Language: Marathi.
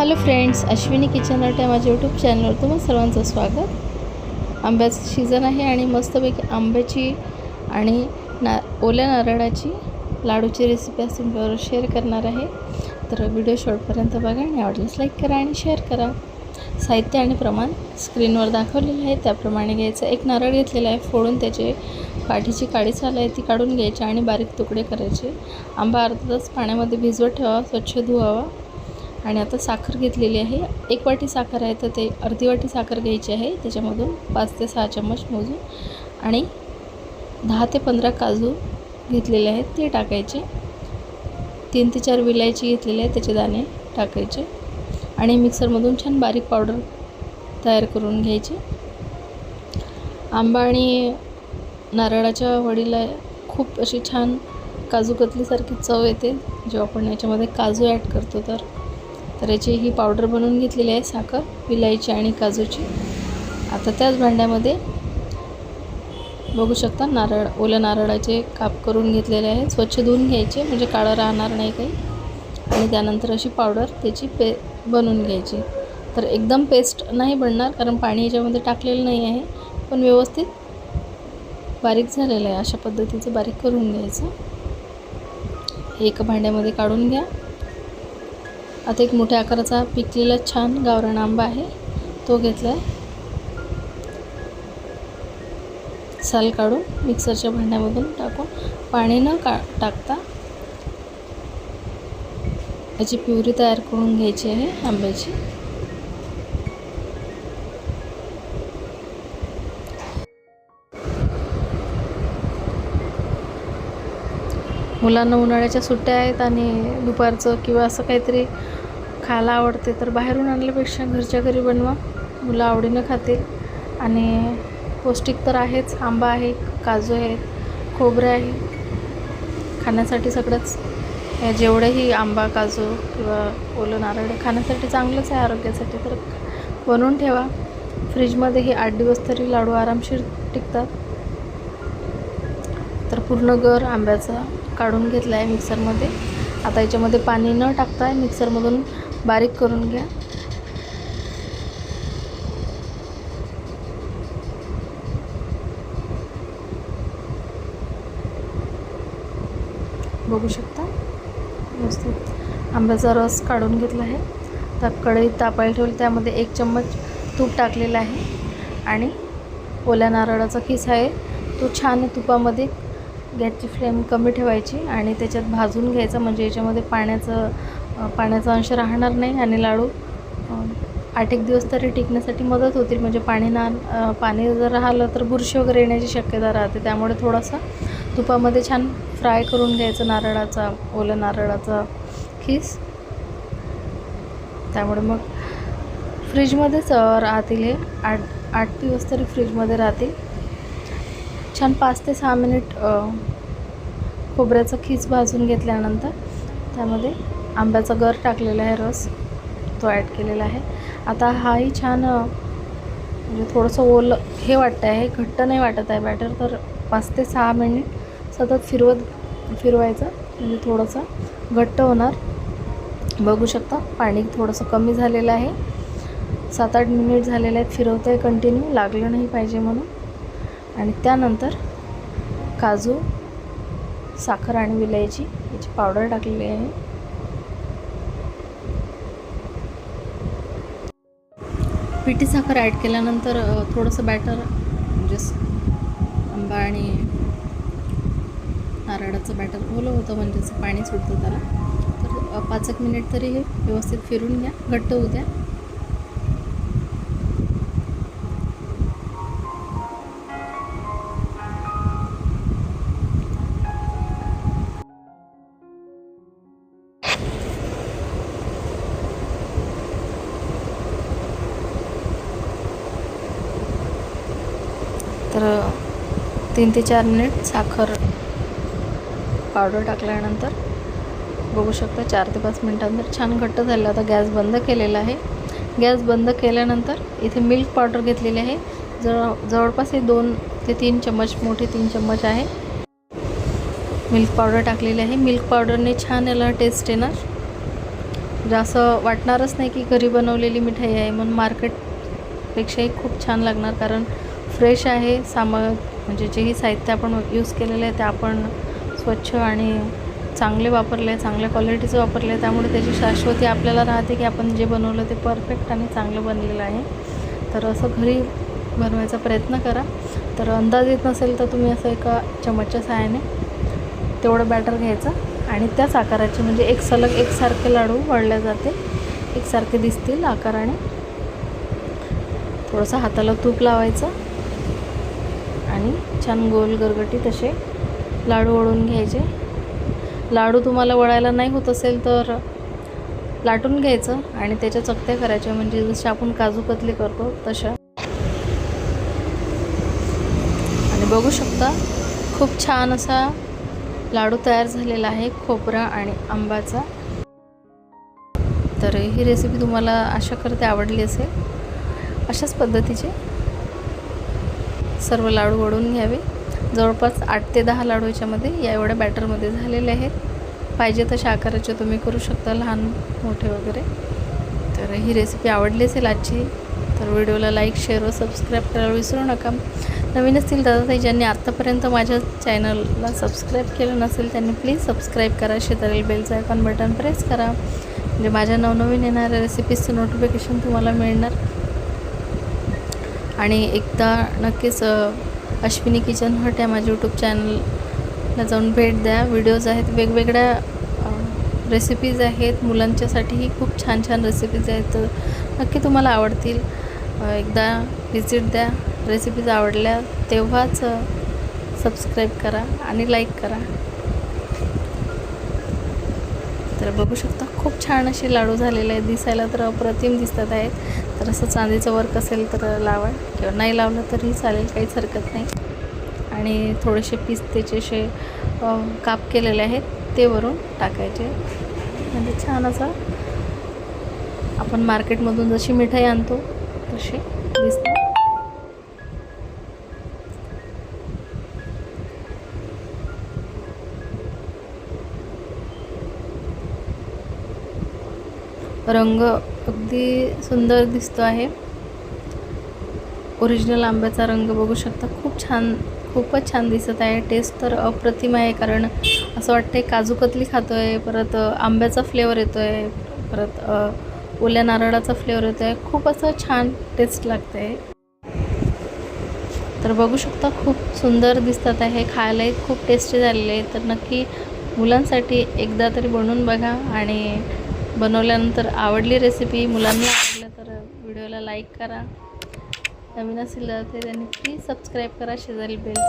Hello friends Ashwini kitchen art या माझ्या यूट्यूब चॅनलवर तुम्हा सर्वांचं स्वागत. आंब्याचं सीझन आहे आणि मस्तपैकी आंब्याची आणि ना ओल्या नारळाची लाडूची रेसिपी आज तुमच्याबरोबर शेअर करणार आहे. तर व्हिडिओ शॉर्टपर्यंत बघा आणि आवडल्यास लाईक करा आणि शेअर करा. साहित्य आणि प्रमाण स्क्रीनवर दाखवलेलं आहे. त्याप्रमाणे घ्यायचं एक नारळ घेतलेला आहे फोडून त्याचे पाठीची काळी साल आहे ती काढून घ्यायची आणि बारीक तुकडे करायचे. आंबा अर्धा तास पाण्यामध्ये भिजवत ठेवावा स्वच्छ धुवावा. आणि आता साखर घेतलेली आहे. एक वाटी साखर आहे तर ते अर्धी वाटी साखर घ्यायची आहे. त्याच्यामधून पाच ते सहा चम्मच मोजून आणि दहा ते पंधरा काजू घेतलेले आहेत ते टाकायचे. तीन ते चार विलायची घेतलेली आहे त्याचे दाणे टाकायचे. आणि मिक्सरमधून छान बारीक पावडर तयार करून घ्यायची. आंबा आणि नारळाच्या वडीला खूप अशी छान काजू कतलीसारखी चव येते. जेव्हा आपण याच्यामध्ये काजू ॲड करतो तर तर याची ही पावडर बनवून घेतलेली आहे साखर विलायची आणि काजूची. आता त्याच भांड्यामध्ये बघू शकता नारळ ओल्या नारळाचे काप करून घेतलेले आहे स्वच्छ धुवून घ्यायचे म्हणजे काळं राहणार नाही काही. आणि त्यानंतर अशी पावडर त्याची पे बनवून घ्यायची. तर एकदम पेस्ट नाही बनणार कारण पाणी याच्यामध्ये टाकलेलं नाही आहे. पण व्यवस्थित बारीक झालेलं आहे. अशा पद्धतीचं बारीक करून घ्यायचं. एका भांड्यामध्ये काढून घ्या. आता एक मोठ्या आकाराचा पिकलेला छान गावरान आंबा आहे. तो घेतला आहे साल काढून मिक्सरच्या भांड्यामधून टाकून पाणी न का टाकता. याची प्युरी तयार करून घ्यायची आहे आंब्याची. मुलांना उन्हाळ्याच्या सुट्ट्या आहेत आणि दुपारचं किंवा असं काहीतरी खायला आवडते तर बाहेरून आणल्यापेक्षा घरच्या घरी बनवा. मुलं आवडीनं खातील. आणि पौष्टिक तर आहेच. आंबा आहे काजू आहे खोबरे आहे. खाण्यासाठी सगळंच. या जेवढंही आंबा काजू किंवा ओलं नारळ खाण्यासाठी चांगलंच आहे आरोग्यासाठी. तर बनवून ठेवा. फ्रीजमध्ये हे आठ दिवस तरी लाडू आरामशीर टिकतात. पूर्ण गर आंब्याचा काढून घेतला आहे मिक्सरमध्ये. आता याच्यामध्ये पाणी न टाकता मिक्सरमधून बारीक करून घ्या. बघू शकता? व्यवस्थित. आंब्याचा रस काढून घेतला आहे. तर कढईत तापायला ठेवली त्यामध्ये एक चम्मच तूप टाकलेलं आहे. आणि ओल्या नारळाचा किस आहे. तो छान तुपामध्ये गॅसची फ्लेम कमी ठेवायची आणि त्याच्यात भाजून घ्यायचं म्हणजे याच्यामध्ये पाण्याचं पाण्याचा अंश राहणार नाही आणि लाडू आठ एक दिवस तरी टिकण्यासाठी मदत होतील. म्हणजे पाणी ना पाणी जर राहिलं तर बुरशी वगैरे येण्याची शक्यता राहते. त्यामुळे थोडासा तुपामध्ये छान फ्राय करून घ्यायचं नारळाचा ओलं नारळाचा खीस. त्यामुळे मग फ्रीजमध्येच राहतील हे. आठ आठ दिवस तरी फ्रीजमध्ये राहतील. छान पाच ते सहा मिनिट खोबऱ्याचा खीस भाजून घेतल्यानंतर त्यामध्ये आंब्याचा गर टाकलेला आहे रस तो ॲड केलेला आहे. आता हाही छान म्हणजे थोडंसं ओलं हे वाटतं आहे घट्ट नाही वाटत आहे बॅटर तर पाच ते सहा मिनिट सतत फिरवत फिरवायचं. म्हणजे थोडंसं घट्ट होणार. बघू शकता पाणी थोडंसं कमी झालेलं आहे. सात आठ मिनिट झालेले आहेत फिरवतं आहे कंटिन्यू लागलं नाही पाहिजे म्हणून. आणि त्यानंतर काजू साखर आणि विलायची याची पावडर टाकलेली आहे. पिठी साखर ॲड केल्यानंतर थोडंसं बॅटर म्हणजे आंबा आणि नारळाचं बॅटर ओलं होतं म्हणजे असं पाणी सुटतं त्याला. तर पाच एक मिनिट तरी हे व्यवस्थित फिरून घ्या. घट्ट होऊ द्या. तर तीन ते चार मिनिट साखर पावडर टाकल्यानंतर बघू शकता चार ते पाच मिनटानंतर छान घट्ट झालं. आता गॅस बंद केलेला आहे. गॅस बंद केल्यानंतर इथे मिल्क पावडर घेतलेली आहे. जवळ जवळपास हे दोन ते तीन चम्मच मोठे तीन चम्मच आहे. मिल्क पावडर टाकलेली आहे. मिल्क पावडरने छान याला टेस्ट येणार. म्हणजे असं वाटणारच नाही की घरी बनवलेली मिठाई आहे म्हणून मार्केटपेक्षाही खूप छान लागणार कारण फ्रेश आहे. साम म्हणजे जेही साहित्य आपण यूज केलेलं आहे ते आपण स्वच्छ आणि चांगले वापरले चांगल्या क्वालिटीचं वापरले त्यामुळे त्याची शाश्वती आपल्याला राहते की आपण जे बनवलं ते परफेक्ट आणि चांगलं बनलेलं आहे. तर असं घरी बनवायचा प्रयत्न करा. तर अंदाज येत नसेल तर तुम्ही असं एका चमचच्या सहाय्याने तेवढं बॅटर घ्यायचं आणि त्याच आकाराचे म्हणजे एक सलग एकसारखे लाडू वळले जाते एकसारखे दिसतील आकाराने. थोडंसं हाताला तूप लावायचं. आणि छान गोल गरगटी तसे लाडू वळून घ्यायचे. लाडू तुम्हाला वळायला नाही होत असेल तर लाटून घ्यायचं आणि त्याच्या चकत्या करायच्या म्हणजे जसे आपण काजू कतली करतो तशा. आणि बघू शकता खूप छान असा लाडू तयार झालेला आहे खोबरा आणि आंबाचा. तर ही रेसिपी तुम्हाला आशा करते आवडली असेल. अशाच पद्धतीचे सर्व लाडू वळून घ्यावे. जवळपास आठ ते दहा लाडू याच्यामध्ये या एवढ्या बॅटरमध्ये झालेले आहेत. पाहिजे तशा आकाराचे तुम्ही करू शकता लहान मोठे वगैरे. तर ही रेसिपी आवडली असेल आजची तर व्हिडिओला लाईक शेअर व सबस्क्राईब करायला विसरू नका. नवीन असतील दादा ज्यांनी आत्तापर्यंत माझ्या चॅनलला सबस्क्राईब केलं नसेल त्यांनी प्लीज सबस्क्राईब करा. शेजारील बेलचं आयकॉन बटन प्रेस करा. म्हणजे माझ्या नवनवीन येणाऱ्या रेसिपीजचं नोटिफिकेशन तुम्हाला मिळणार. आणि एकदा नक्कीच अश्विनी किचन हट या माझ्या यूट्यूब चॅनलला जाऊन भेट द्या. व्हिडिओज आहेत वेगवेगळ्या रेसिपीज आहेत. मुलांच्यासाठीही खूप छान छान रेसिपीज आहेत. तर नक्की तुम्हाला आवडतील. एकदा व्हिजिट द्या. रेसिपीज आवडल्या तेव्हाच सबस्क्राईब करा आणि लाईक करा. तर बघू शकता खूप छान असे लाडू झालेले आहेत. दिसायला तर अप्रतिम दिसतात आहेत. तर असं चांदीचं वर्क असेल तर लावा. किंवा नाही लावलं तरी चालेल काहीच हरकत नाही. आणि थोडेसे पिस्तेचे असे काप केलेले आहेत. ते वरून टाकायचे. म्हणजे छान असं आपण मार्केटमधून जशी मिठाई आणतो तशी दिसते रंग अगदी सुंदर दिसतो आहे. ओरिजिनल आंब्याचा रंग बघू शकता. खूप छान खूपच छान दिसत आहे. टेस्ट तर अप्रतिम आहे कारण असं वाटतं काजू कतली खातो आहे परत आंब्याचा फ्लेवर येतो आहे परत ओल्या नारळाचा फ्लेवर येतो आहे खूप असं छान टेस्ट लागते आहे तर बघू शकता खूप सुंदर दिसतात आहे. खायलाही खूप टेस्टी झालेले आहे. तर नक्की मुलांसाठी एकदा तरी बनवून बघा आणि बनवल्यानंतर आवडली रेसिपी मुलांना आवडलं तर व्हिडिओला लाईक करा. नवीन असेल तर ते त्यांनी प्लीज सबस्क्राईब करा. शेजारी बेल